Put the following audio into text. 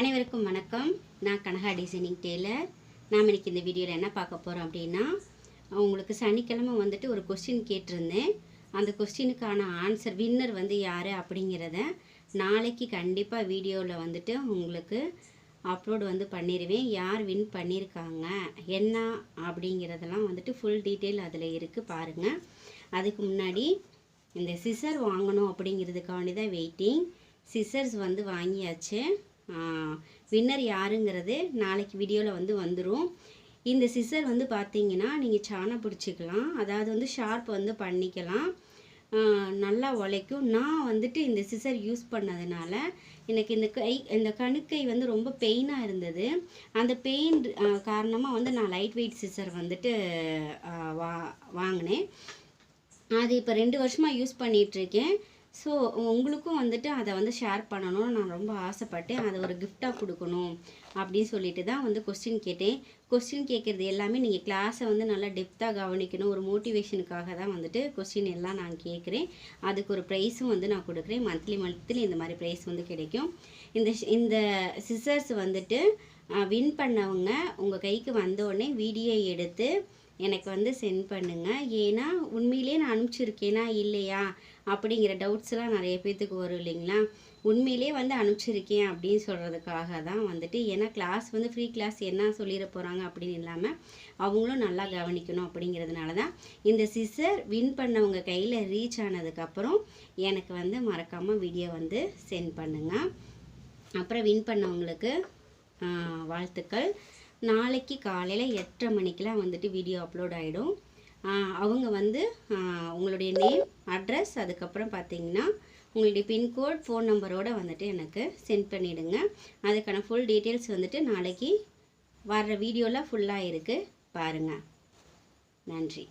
அனைவருக்கும் வணக்கம். நான் கனகா டிசைனிங் டெய்லர் நாம் இன்றைக்கி இந்த வீடியோவில் என்ன பார்க்க போகிறோம் அப்படின்னா உங்களுக்கு சனிக்கிழமை வந்துட்டு ஒரு கொஸ்டின் கேட்டிருந்தேன். அந்த கொஸ்டினுக்கான ஆன்சர் வின்னர் வந்து யார் அப்படிங்கிறத நாளைக்கு கண்டிப்பாக வீடியோவில் வந்துட்டு உங்களுக்கு அப்லோடு வந்து பண்ணிடுவேன் யார் வின் பண்ணியிருக்காங்க என்ன அப்படிங்கிறதெல்லாம் வந்துட்டு ஃபுல் டீட்டெயில் அதில் இருக்குது பாருங்கள் அதுக்கு முன்னாடி இந்த சிசர் வாங்கணும் அப்படிங்கிறதுக்காண்டி தான் வெயிட்டிங் சிசர்ஸ் வந்து வாங்கியாச்சு. வின்னர் யாருங்கிறது நாளைக்கு வீடியோவில் வந்து வந்துடும் இந்த சிசர் வந்து பார்த்தீங்கன்னா நீங்கள் சாணம் பிடிச்சிக்கலாம். அதாவது வந்து ஷார்ப் வந்து பண்ணிக்கலாம். நல்லா உழைக்கும். நான் வந்துட்டு இந்த சிசர் யூஸ் பண்ணதுனால எனக்கு இந்த கை இந்த கணுக்கை வந்து ரொம்ப பெயினாக இருந்தது. அந்த பெயின் காரணமாக வந்து நான் லைட் வெயிட் சிசர் வந்துட்டு வா வாங்கினேன். அது இப்போ ரெண்டு வருஷமாக யூஸ் பண்ணிகிட்ருக்கேன் ஸோ உங்களுக்கும் வந்துட்டு அதை வந்து ஷேர் பண்ணணும்னு நான் ரொம்ப ஆசைப்பட்டேன். அதை ஒரு கிஃப்டாக கொடுக்கணும் அப்படின்னு சொல்லிட்டு தான் வந்து கொஸ்டின் கேட்டேன். கொஸ்டின் கேட்குறது எல்லாமே நீங்கள் கிளாஸை வந்து நல்லா டெப்த்தாக கவனிக்கணும். ஒரு மோட்டிவேஷனுக்காக தான் வந்துட்டு கொஸ்டின் எல்லாம் நான் கேட்குறேன். அதுக்கு ஒரு ப்ரைஸும் வந்து நான் கொடுக்குறேன். மந்த்லி மந்த்லி இந்த மாதிரி ப்ரைஸ் வந்து கிடைக்கும். இந்த இந்த சிசர்ஸ் வந்துட்டு வின் பண்ணவங்க உங்கள் கைக்கு வந்தோடனே வீடியோ எடுத்து எனக்கு வந்து சென்ட் பண்ணுங்கள் ஏன்னா உண்மையிலேயே நான் அனுப்பிச்சிருக்கேனா இல்லையா? அப்படிங்கிற டவுட்ஸ்லாம் நிறைய பேர்த்துக்கு வரும் இல்லைங்களா? உண்மையிலே வந்து அனுப்பிச்சிருக்கேன் அப்படின்னு சொல்கிறதுக்காக தான் வந்துட்டு ஏன்னா கிளாஸ் வந்து ஃப்ரீ கிளாஸ் என்ன சொல்லிட போகிறாங்க அப்படின்னு இல்லாமல் அவங்களும் நல்லா கவனிக்கணும் அப்படிங்கிறதுனால தான் இந்த சிசர் வின் பண்ணவங்க கையில் ரீச் ஆனதுக்கப்புறம் எனக்கு வந்து மறக்காமல் வீடியோ வந்து சென்ட் பண்ணுங்கள் அப்புறம் வின் பண்ணவங்களுக்கு வாழ்த்துக்கள். நாளைக்கு காலையில் எட்டரை மணிக்கெலாம் வந்துட்டு வீடியோ அப்லோட் ஆகிடும் அவங்க வந்து உங்களுடைய நேம் அட்ரஸ் அதுக்கப்புறம் பார்த்தீங்கன்னா உங்களுடைய பின்கோட் ஃபோன் நம்பரோடு வந்துட்டு எனக்கு சென்ட் பண்ணிவிடுங்க அதுக்கான ஃபுல் டீட்டெயில்ஸ் வந்துட்டு நாளைக்கு வர்ற வீடியோவில் ஃபுல்லாக இருக்குது பாருங்கள் நன்றி.